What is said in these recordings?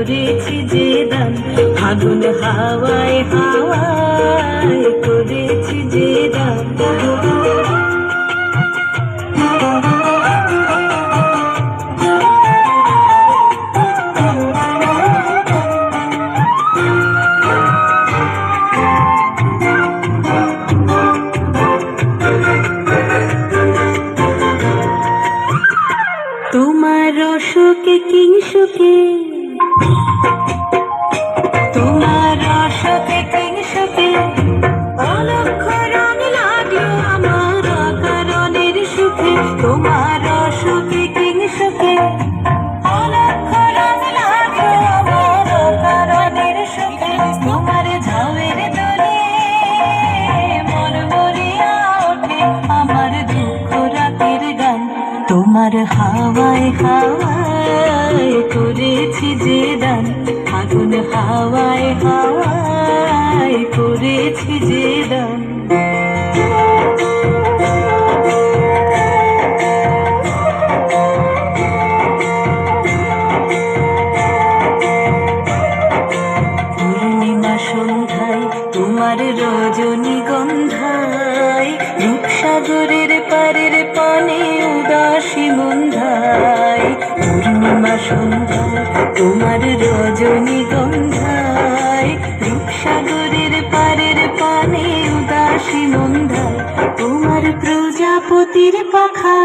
করেছি যে দান ফাগুন হাওয়ায় হাওয়ায় করেছি যে দান। তোমার অসুখে কিংসুকে তোমার হাওয়ায় হাওয়ায় করেছি যে দান। আগুন হাওয়ায় হাওয়ায় করেছি যে দান। তোমার রজনীগন্ধায় রূপসাগরের পারের পানে উদাসী মন্ধায়। পূর্ণিমা সন্ধ্যায় তোমার রজনীগন্ধায় রূপসাগরের পারের পানে উদাসী মন্ধায়, তোমার প্রজাপতির পাখা।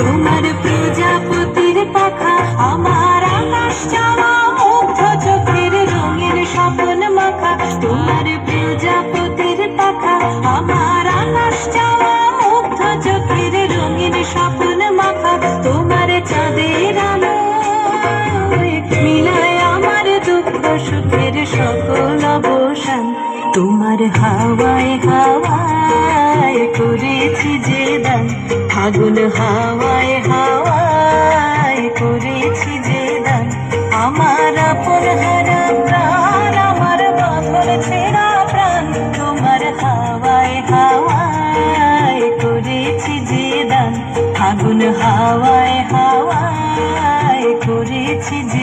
তোমার প্রজাপতির পাখা, আমার আকাশ চাওয়া মুগ্ধ চোখের রঙের স্বপ্ন মাখা। তোমার প্রজাপতির পাখা, আমার তোমার দুঃখ সুখের সকল অবসান। তোমার হাওয়ায় হাওয়ায় করেছি যে দান। ফাগুন হাওয়ায় হাওয়ায় করেছি যে দান। আমার হাওয়ায় হাওয়ায় করেছি যে